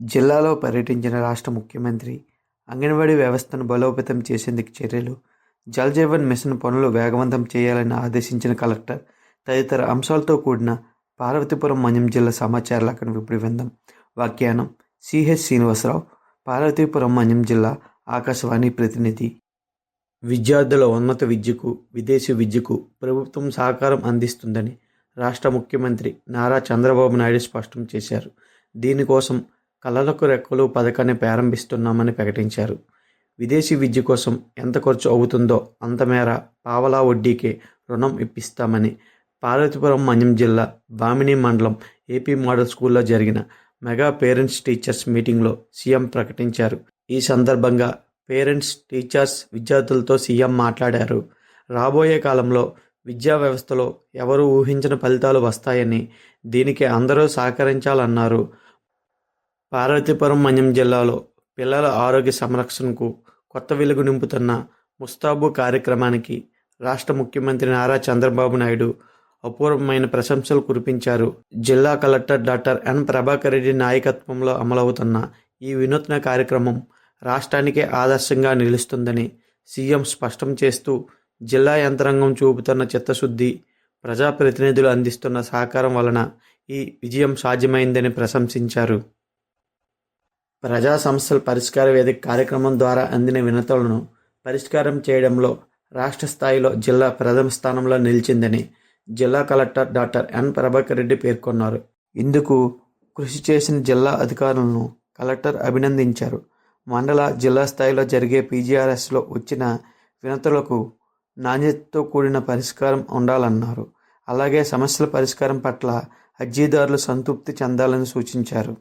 జిల్లాలో పర్యటించిన రాష్ట్ర ముఖ్యమంత్రి అంగన్వాడీ వ్యవస్థను బలోపేతం చేసేందుకు చర్యలు జల్ జీవన్ మిషన్ పనులు వేగవంతం చేయాలని ఆదేశించిన కలెక్టర్ తదితర అంశాలతో కూడిన పార్వతీపురం మన్యం జిల్లా సమాచార లేఖను ఇప్పుడు విందాం వ్యాఖ్యానం సిహెచ్ శ్రీనివాసరావు పార్వతీపురం మన్యం జిల్లా ఆకాశవాణి ప్రతినిధి. విద్యార్థుల ఉన్నత విద్యకు విదేశీ విద్యకు ప్రభుత్వం సహకారం అందిస్తుందని రాష్ట్ర ముఖ్యమంత్రి నారా చంద్రబాబు నాయుడు స్పష్టం చేశారు. దీనికోసం కళలకు రెక్కలు పథకాన్ని ప్రారంభిస్తున్నామని ప్రకటించారు. విదేశీ విద్య కోసం ఎంత ఖర్చు అవుతుందో అంతమేర పావలా వడ్డీకే రుణం ఇప్పిస్తామని పార్వతీపురం మన్యం జిల్లా బామిని మండలం ఏపీ మోడల్ స్కూల్లో జరిగిన మెగా పేరెంట్స్ టీచర్స్ మీటింగ్లో సీఎం ప్రకటించారు. ఈ సందర్భంగా పేరెంట్స్ టీచర్స్ విద్యార్థులతో సీఎం మాట్లాడారు. రాబోయే కాలంలో విద్యా వ్యవస్థలో ఎవరు ఊహించిన ఫలితాలు వస్తాయని దీనికి అందరూ సహకరించాలన్నారు. పార్వతీపురం మన్యం జిల్లాలో పిల్లల ఆరోగ్య సంరక్షణకు కొత్త వెలుగు నింపుతున్న ముస్తాబు కార్యక్రమానికి రాష్ట్ర ముఖ్యమంత్రి నారా చంద్రబాబు నాయుడు అపూర్వమైన ప్రశంసలు కురిపించారు. జిల్లా collector doctor N Prabhakar Reddy నాయకత్వంలో అమలవుతున్న ఈ వినూత్న కార్యక్రమం రాష్ట్రానికే ఆదర్శంగా నిలుస్తుందని సీఎం స్పష్టం చేస్తూ జిల్లా యంత్రాంగం చూపుతున్న చిత్తశుద్ధి ప్రజాప్రతినిధులు అందిస్తున్న సహకారం వలన ఈ విజయం సాధ్యమైందని ప్రశంసించారు. ప్రజా సమస్యల పరిష్కార వేదిక కార్యక్రమం ద్వారా అందిన వినతులను పరిష్కారం చేయడంలో రాష్ట్ర స్థాయిలో జిల్లా ప్రథమ స్థానంలో నిలిచిందని జిల్లా collector doctor N Prabhakar Reddy పేర్కొన్నారు. ఇందుకు కృషి చేసిన జిల్లా అధికారులను కలెక్టర్ అభినందించారు. మండల జిల్లా స్థాయిలో జరిగే పీజీఆర్ఎస్లో వచ్చిన వినతులకు నాణ్యతతో కూడిన పరిష్కారం ఉండాలన్నారు. అలాగే సమస్యల పరిష్కారం పట్ల అర్జీదారులు సంతృప్తి చెందాలని సూచించారు.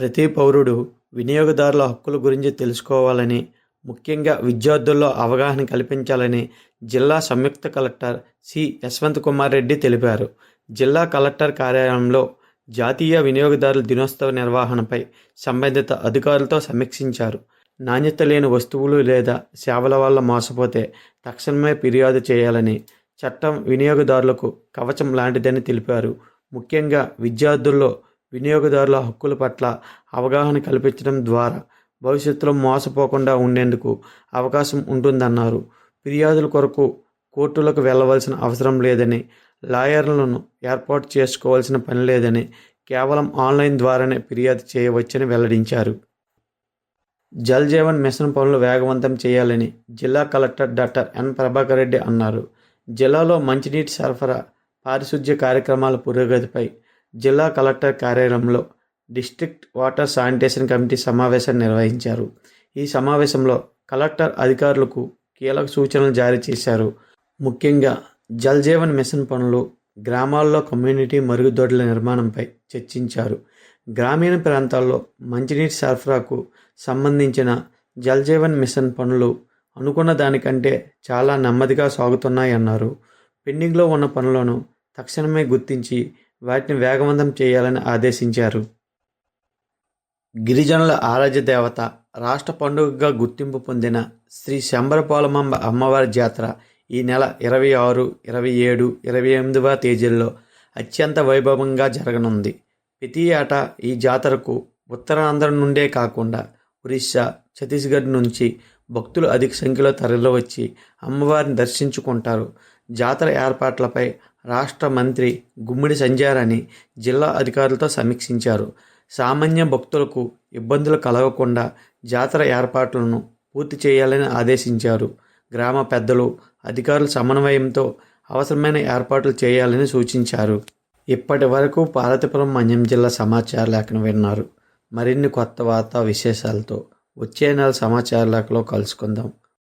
ప్రతి పౌరుడు వినియోగదారుల హక్కుల గురించి తెలుసుకోవాలని ముఖ్యంగా విద్యార్థుల్లో అవగాహన కల్పించాలని జిల్లా సంయుక్త కలెక్టర్ సి. యశ్వంత్ కుమార్ రెడ్డి తెలిపారు. జిల్లా కలెక్టర్ కార్యాలయంలో జాతీయ వినియోగదారుల దినోత్సవ నిర్వహణపై సంబంధిత అధికారులతో సమీక్షించారు. నాణ్యత లేని వస్తువులు లేదా సేవల వల్ల మోసపోతే తక్షణమే ఫిర్యాదు చేయాలని చట్టం వినియోగదారులకు కవచం లాంటిదని తెలిపారు. ముఖ్యంగా విద్యార్థుల్లో వినియోగదారుల హక్కుల పట్ల అవగాహన కల్పించడం ద్వారా భవిష్యత్తులో మోసపోకుండా ఉండేందుకు అవకాశం ఉంటుందన్నారు. ఫిర్యాదుల కొరకు కోర్టులకు వెళ్ళవలసిన అవసరం లేదని లాయర్లను ఏర్పాటు చేసుకోవాల్సిన పని లేదని కేవలం ఆన్లైన్ ద్వారానే ఫిర్యాదు చేయవచ్చని వెల్లడించారు. జల్ జీవన్ మిషన్ పనులు వేగవంతం చేయాలని జిల్లా collector doctor N Prabhakar Reddy అన్నారు. జిల్లాలో మంచినీటి సరఫరా పారిశుధ్య కార్యక్రమాల పురోగతిపై జిల్లా కలెక్టర్ కార్యాలయంలో డిస్ట్రిక్ట్ వాటర్ శానిటేషన్ కమిటీ సమావేశం నిర్వహించారు. ఈ సమావేశంలో కలెక్టర్ అధికారులకు కీలక సూచనలు జారీ చేశారు. ముఖ్యంగా జల్ జీవన్ మిషన్ పనులు గ్రామాల్లో కమ్యూనిటీ మరుగుదొడ్ల నిర్మాణంపై చర్చించారు. గ్రామీణ ప్రాంతాల్లో మంచినీటి సరఫరాకు సంబంధించిన జల్ జీవన్ మిషన్ పనులు అనుకున్న దానికంటే చాలా నెమ్మదిగా సాగుతున్నాయన్నారు. పెండింగ్లో ఉన్న పనులను తక్షణమే గుర్తించి వాటిని వేగవంతం చేయాలని ఆదేశించారు. గిరిజనుల ఆరాధ్య దేవత రాష్ట్ర పండుగగా గుర్తింపు పొందిన శ్రీ శంబరపాలమాంబ అమ్మవారి జాతర ఈ నెల ఇరవై ఆరు ఇరవై ఏడు ఇరవై ఎనిమిదవ తేదీల్లో అత్యంత వైభవంగా జరగనుంది. ప్రతి ఏటా ఈ జాతరకు ఉత్తరాంధ్ర నుండే కాకుండా ఒరిస్సా ఛత్తీస్గఢ్ నుంచి భక్తులు అధిక సంఖ్యలో తరలివచ్చి అమ్మవారిని దర్శించుకుంటారు. జాతర ఏర్పాట్లపై రాష్ట్ర మంత్రి గుమ్మిడి సంజారాణి జిల్లా అధికారులతో సమీక్షించారు. సామాన్య భక్తులకు ఇబ్బందులు కలగకుండా జాతర ఏర్పాట్లను పూర్తి చేయాలని ఆదేశించారు. గ్రామ పెద్దలు అధికారుల సమన్వయంతో అవసరమైన ఏర్పాట్లు చేయాలని సూచించారు. ఇప్పటి వరకు పార్వతీపురం మన్యం జిల్లా సమాచార లేఖను విన్నారు. మరిన్ని కొత్త వార్తా విశేషాలతో వచ్చే నెల సమాచార లేఖలో కలుసుకుందాం.